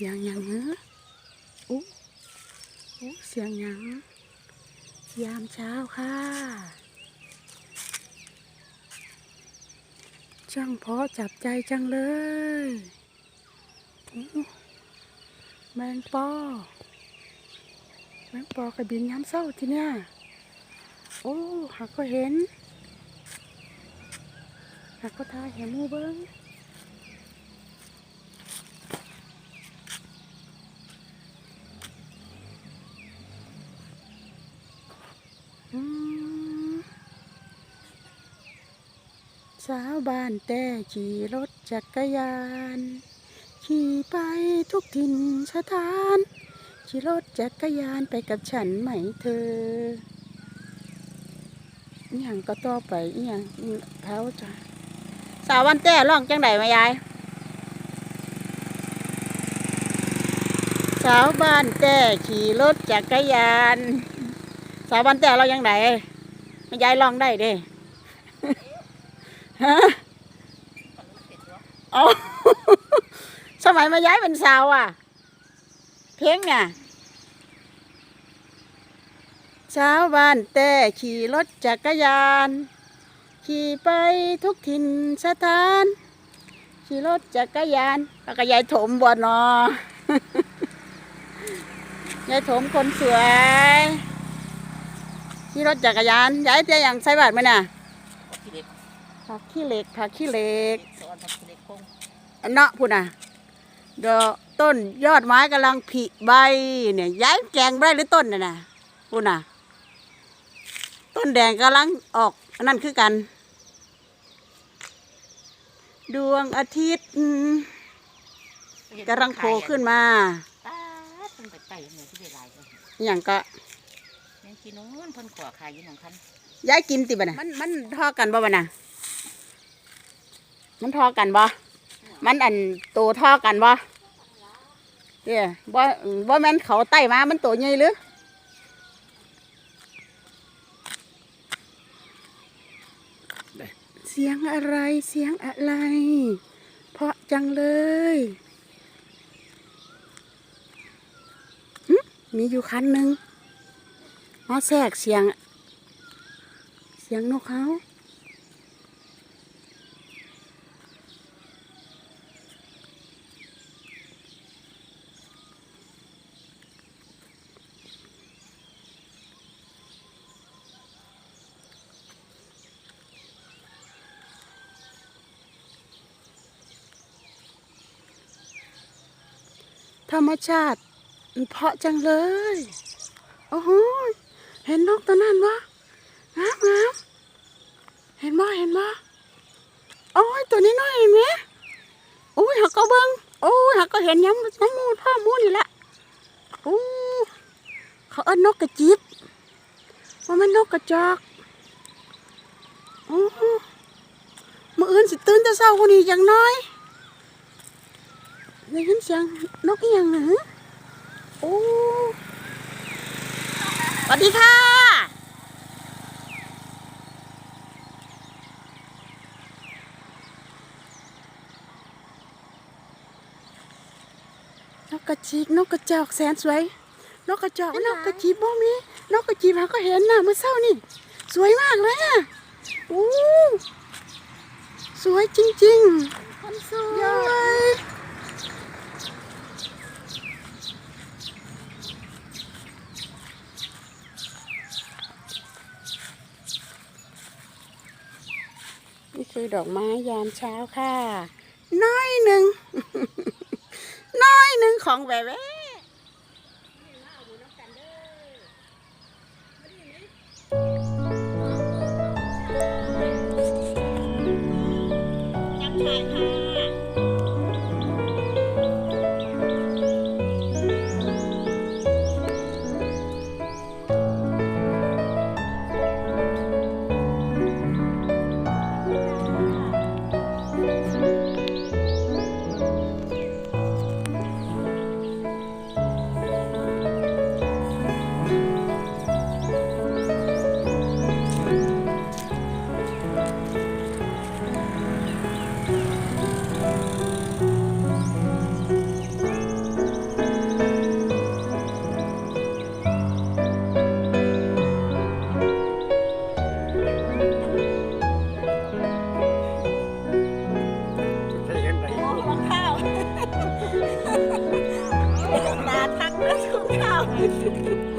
สียงยังเนอะอู้อู้เสียงยังยามเช้าค่ะ ช่างเพอจับใจจังเลยอู้แมงปอแมงปอกระบินยามเศร้าทีเนี้ยโอ้หากก็เห็นหากก็ทายแหมูเบิ้ง สาวบ้านแต่ขี่รถจักรยาน ขี่ไปทุกถิ่นสถาน ขี่รถจักรยานไปกับฉันไหมเธออย่างก็ต่อไปอย่างแถวจ้ะสาววันแต่ร้องจังไดมายาย สาวบ้านแต่ขี่รถจักรยาน สาวบ้านแต่เรายังไงแม่ยายลองได้เด้ฮะเอาสมัยแม่ยายเป็นสาวอะ เพลงเนี่ยสาวบ้านแต่ขี่รถจักรยาน ขี่ไปทุกถิ่นสถาน ขี่รถจักรยานแล้วก็ยายถมบ่นอยายถมคนสวย ขี่รถจักรยานย้ายเตี้ยอย่างใส่บาทไหมน่ะขี้เล็กผักขี้เหล็กผักขี้เหล็กสอนผักขี้เล็กคงอันเนาะพูดน่ะดอกต้นยอดไม้กำลังผลิใบเนี่ยย้ายแกงใบหรือต้นน่ะนะพูดน่ะ ต้นแดงกำลังออกอันนั่นคือกัน ดวงอาทิตย์กำลังโผล่ขึ้นมาตาตั้งแต่ไก่เหนือที่ได้หลายเลยอหย่างก็ แม่งกินนู้นเพ่นขวาขายอยู่หนองคันย้ายกินติบ่น่ะมันมันทอกันบ่บ่น่ะมันทอกันบ่มันอันโตเท่อกันบ่เด้บ่บ่แม่นเขาไต่มามันโตใหญ่หรือเสียงอะไรเสียงอะไร เพราะจังเลยหึมีอยู่คันหนึ่ง มาแทรกเสียง เสียงนกเขาธรรมชาติเพาะจังเลย โอ้โห เห็นนกตัวนั้นวะงามงามเห็นบ่เห็นบ่โอ้ยตัวนี้น้อยเห็นไหมโอ้ยหักก็เบิ้งโอ้ยหักก็เห็นย้ำน้ำมูดพ่อมูนี่แหละโอ้เขาเอิ้นนกกระจิบว่ามันนกกระจอกโอ้มื่ออื่นสิตื่นแต่เช้าคนนี้อย่างน้อยได้ยินเสียงนกอียงหนึ่งโอ้ สวัสดีค่ะ นกกระจิบนกกระจอกแสนสวย นกกระจอกนกกระจิบบ่มี นกกระจิบหาก็เห็นน่ะเมื่อเช้านี่ สวยมากเลยอะโอ้สวยจริงๆคนสเย้ คือดอกไม้ยามเช้าค่ะ น้อยหนึ่ง น้อยหนึ่งของแหวว 你看我